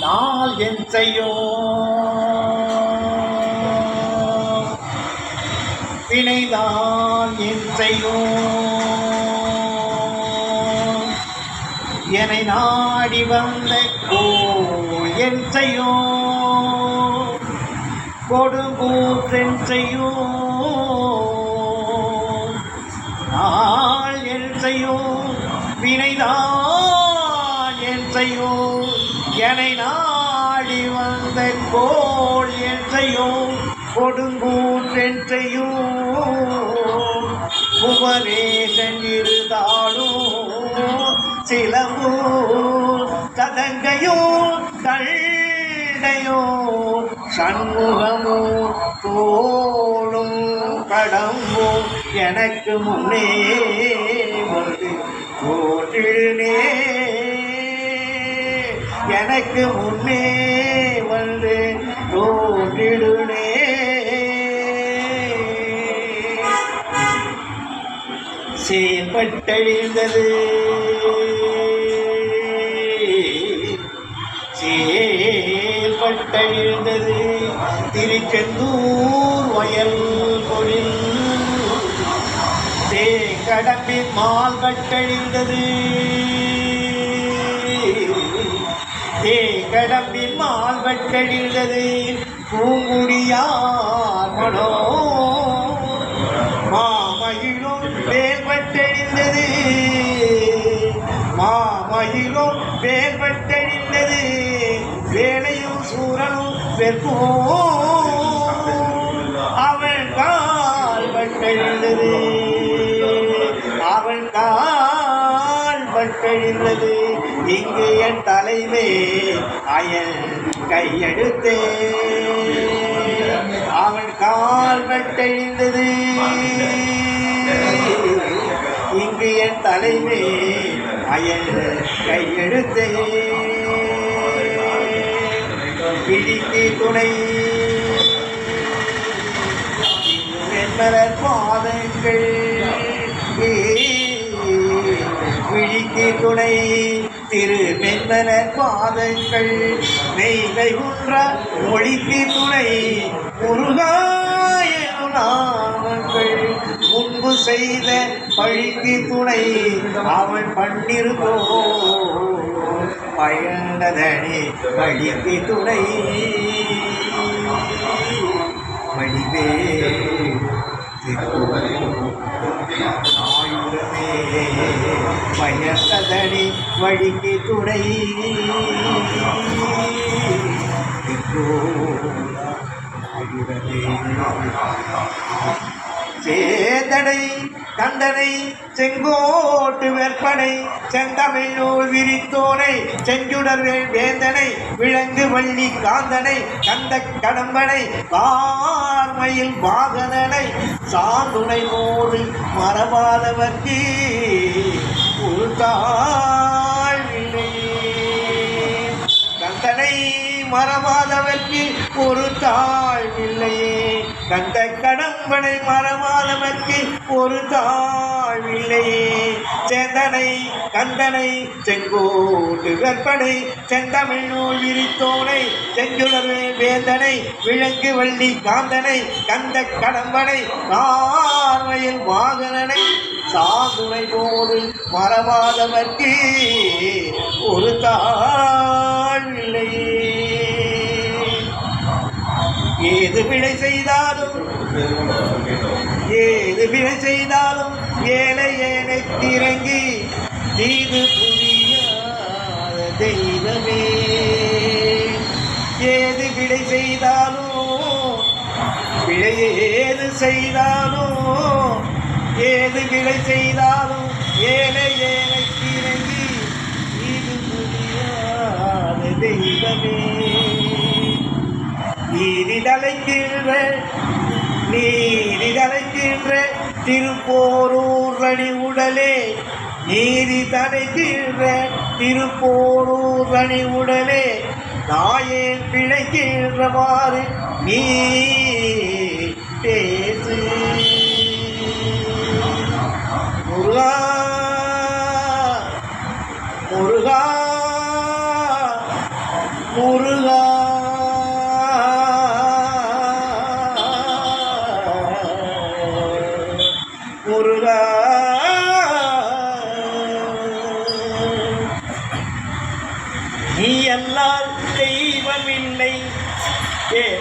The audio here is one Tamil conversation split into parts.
நாள் என் செய்யும். வினைதான் என் செய்யும். என்னை நாடி வந்த கோள் என் செய்யும். கொடுங்கூற்றென் செய்யும். நாள் என் செய்யும். வினைதான் என் செய்யும். என்னை நாடி வந்த கோள் என் செய்யும் கொடுங்கூற்றென் குமரேசன் இருந்தாலும் சிலம்பு ததங்கையோ தண்டையோ சண்முகமோ தோளும் கடம்போ எனக்கு முன்னே வந்து தோற்றிடுனே எனக்கு முன்னே வந்து தோன்றிடுனே செயல்பட்டழிந்தது செயல்பட்டழிந்தது திருச்செந்தூர் வயல் பொழில். தேக்கடம்பின் மால் கட்டழிந்தது தேக்கடம்பின் மால் கட்டழிந்தது பூங்குடியார் மனோ மாமயிலும் வேல்பட்டெழிந்தது மாமயிலும் வேல்பட்டெழிந்தது வேலையும் சூரனும் வெற்போம் அவள் கால் பட்டெழிந்தது அவள் கால் பட்டெழிந்தது இங்கு என் தலைமே அயல் கையெடுத்தே. அவன் கால் வெட்டெழுந்தது. இங்கு என் தலைமே அயல் கையெடுத்தே. பிடிக்கு துணை. வெண்மலர் பாதங்கள் விழிக்கு துணை. திரு மென்மலர் பாதங்கள் மெய்மை உன்ற மொழிக்கு துணை முருகாயனு நாமங்கள். முன்பு செய்த பழிக்கு துணை அவன் பண்ணிருக்கோ. பயந்ததனே பழிக்கு துணை. வடிவே ஆயுதமே பயந்ததனி வழிக்கு துணை. சேதனை கந்தனை செங்கோட்டு வெற்பனை செந்தமிழூர் விரித்தோனை செஞ்சுடர்கள் வேந்தனை விலங்கு வள்ளி காந்தனை கந்த கடம்பனை பார்மையில் வாகனனை சாந்துணை போது மரபாதவர்க்கு உள்தான் மறவாதவர்க்கு ஒரு தாழ்வில்லையே. கந்த கடம்பனை மறவாதவர்க்கு ஒரு தாழ்வில்லையே. சேந்தனை கந்தனை செங்கோட்டு கற்பனை செந்தமிழ் நூல் விரித்தோனை செஞ்சுடர் வேந்தனை விளங்கு வள்ளி காந்தனை கந்த கடம்பனை பார்வையில் வாகனனை சாதுணை போது மறவாதவர்க்கு ஒரு தாழ்வில்லையே. ஏது பிழை செய்தாலும்? ஏது பிழை செய்தாலும் ஏழை ஏழை திறங்கி தீது புரியாத தெய்வமே. ஏது பிழை செய்தாலும் பிழை ஏது செய்தாலும் ஏது பிழை செய்தாலும் ஏழை ஏழை திறங்கி தீது புரியாத தெய்வமே. நீதி தலைக்கின்ற திருப்போரூர் அணி உடலே. நீதி தலைக்கின்ற திருப்போரூர் அணி உடலே நாயேன் பிழைக்கின்றவாறு நீ பேசு.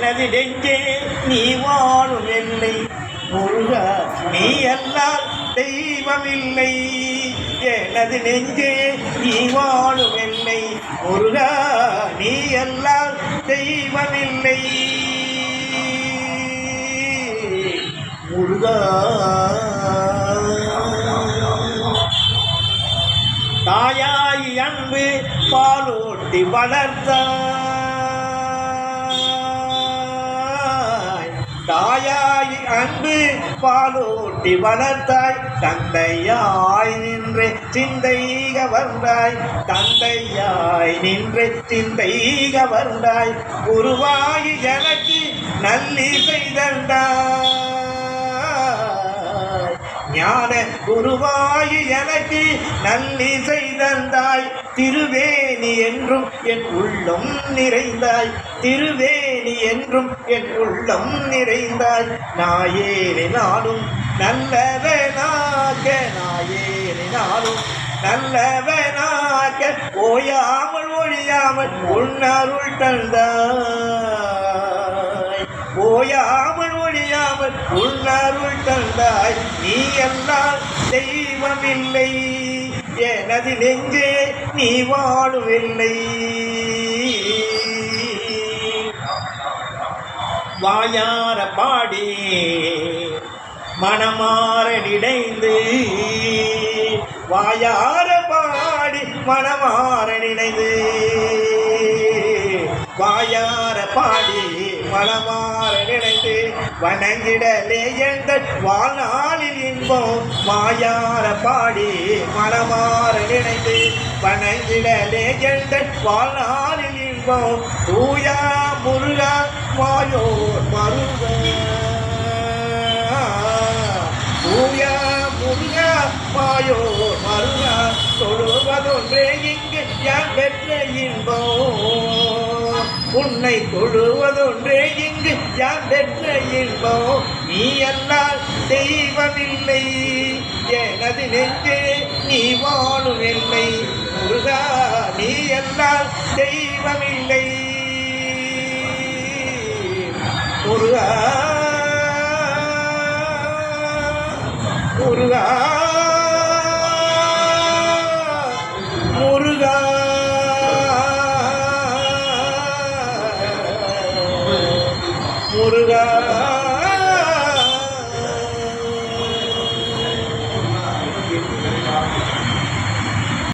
எனது நீ வாழும் எல்லை முருகா நீ அல்லால் தெய்வமில்லை. எனது நெஞ்சே நீ வாழும் எல்லை முருகா நீ அல்லால் தெய்வமில்லை. முருகா. தாயாய் அன்பு பாலோட்டி வளர்த்தான் தாயாய் அன்பு பாலூட்டி வளர்த்தாய். தந்தையாய் நின்றே சிந்தை கவர்ந்தாய் தந்தையாய் நின்றே சிந்தை கவர்ந்தாய் உருவாய் எனக்கு நல்லி செய்தந்தாய் ஞான குருவாயி எனக்கு நல்லி செய்தந்தாய் திருவேணி என்றும் என் உள்ளம் நிறைந்தாய். திருவேணி என்றும் என் உள்ளம் நிறைந்தாய். நாயேறினாலும் நல்லவனாக நாயேறினாலும் நல்லவனாக ஓயாமல் ஒழியாமல் உன்னருள் தந்தாய். ஓயாமல் ஒழியாமல் உன்னருள் தந்தாய். நீ எல்லாம் தெய்வமில்லை. எனது நெஞ்சே நீ வாழுமில்லை. வாயார பாடி மனமாற நினைந்து. வாயார பாடி மனமாற நினைந்து. வாயார பாடி மனமாற நினைந்து வணங்கிடலே எந்த வாழ்நாளில் இன்பம். மாயார பாடி மனமாற நினைந்து வணங்கிடலே எந்த வாழ்நாளில் இன்பம். தூயா முருகா மாயோர் மருக. தூயா முருகா மாயோர் மருகா. தொழுவதொன்றே இங்கு யான் பெற்ற இன்பம். உன்னை தொழுவதொன்றே இங்கு யார் பெற்ற இன்பம் நீ அல்லால் தெய்வமில்லை. எனது நெஞ்சே நீ வாழும் இல்லை. முருகா நீ அல்லால் தெய்வமில்லை. முருகா முருகா. முருகா